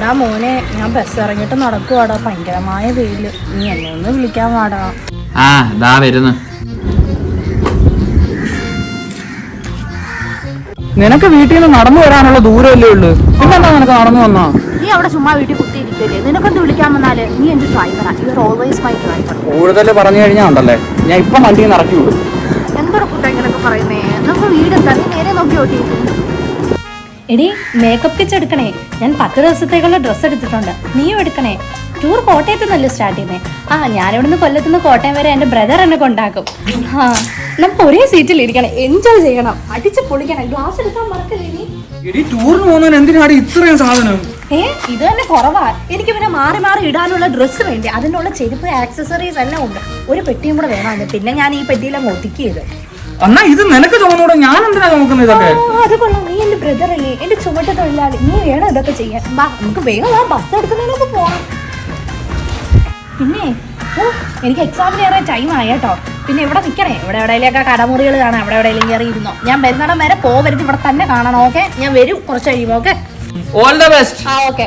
ഡാ മോനെ ഞാൻ ബസ് ഇറങ്ങിട്ട് നടക്കുവാടാ. ഭയങ്കരമായ വെയിൽ. നീ എന്നെ ഒന്ന് വിളിക്കാൻ പാടാ ആ ദാ വരുന്നു. നിനക്ക് വീട്ടിൽ നിന്ന് നടന്നു വരാനുള്ള ദൂരമല്ലേ ഉള്ളു? പിന്നെന്താ നിനക്ക് നടന്നു വന്നാ? നീ അവിടെ ചുമ്മാ വീട്ടിൽ കുത്തിയിരിക്കല്ലേ? നിനക്കൊന്ന് വിളിക്കാൻ വന്നാൽ നീ എന്റെ ഡ്രൈവറാ you are always my driver കൂടുതൽ പറഞ്ഞു കഴിഞ്ഞാ ഉണ്ടല്ലേ? ഞാൻ ഇപ്പൊ വണ്ടിയിൽ നിന്ന് ഇറക്കി വിടും. എന്തൊരു കുട്ട ഇങ്ങനെ പറയുന്നേ? നമുക്ക് വീട് എന്താ? നീ നേരെ നോക്കി ഓട്ടിയിരിക്കും എടി മേക്കപ്പ് കിച്ച് എടുക്കണേ. ഞാൻ പത്ത് ദിവസത്തേക്കുള്ള ഡ്രസ്സ് എടുത്തിട്ടുണ്ട്. നീയും എടുക്കണേ. ടൂർ കോട്ടയത്ത് നിന്നല്ലേ സ്റ്റാർട്ട് ചെയ്യുന്നേ? ആ ഞാനിവിടുന്ന് കൊല്ലത്തുനിന്ന് കോട്ടയം വരെ എന്റെ ബ്രദർ എന്നെ കൊണ്ടാക്കും. ആ നമുക്ക് ഒരേ സീറ്റിൽ ഇരിക്കണം. എൻജോയ് ചെയ്യണം. അടിച്ച് പൊളിക്കണം. ഗ്ലാസ് എടുക്കാൻ മറക്കല്ലേ നീ? എടി ടൂറിന് പോകുന്നതിന് എന്തിനാണ് ഇത്രയും സാധനം? ഏ ഇത് തന്നെ കുറവാ. എനിക്ക് പിന്നെ മാറി മാറി ഇടാനുള്ള ഡ്രസ്സ് വേണ്ടി? അതിനുള്ള ചെരുപ്പ് ആക്സസറീസ് എല്ലാം ഉണ്ട്. ഒരു പെട്ടിയും കൂടെ വേണമെന്ന് പിന്നെ ഞാൻ ഈ പെട്ടിയിലങ്ങ് ഒതുക്കിയത് അന്നാ ഇത് നിനക്ക് ചുമന്നൂടെ ഞാൻ എന്തിനാ നോക്കുന്നത് ഇതൊക്കെ? നീ എന്റെ ബ്രദർ അല്ലേ? എന്റെ നീ ഇതൊക്കെ ചെയ്യാൻ. നമുക്ക് വേഗം ബസ് പിന്നെ ഓ എനിക്ക് എക്സാമിന് ഏറെ ടൈം ആയിട്ടോ പിന്നെ ഇവിടെ നിക്കണേ. ഇവിടെ എവിടെയെങ്കിലൊക്കെ കടമുറികൾ കാണാം. എവിടെ എവിടെയെങ്കിലും കയറി ഇരുന്നോ. ഞാൻ വരുന്നിടം വരെ പോവരുത്. ഇവിടെ തന്നെ കാണണം ഓക്കെ ഞാൻ വരും. കുറച്ച് കഴിയുമ്പോൾ okay all the best okay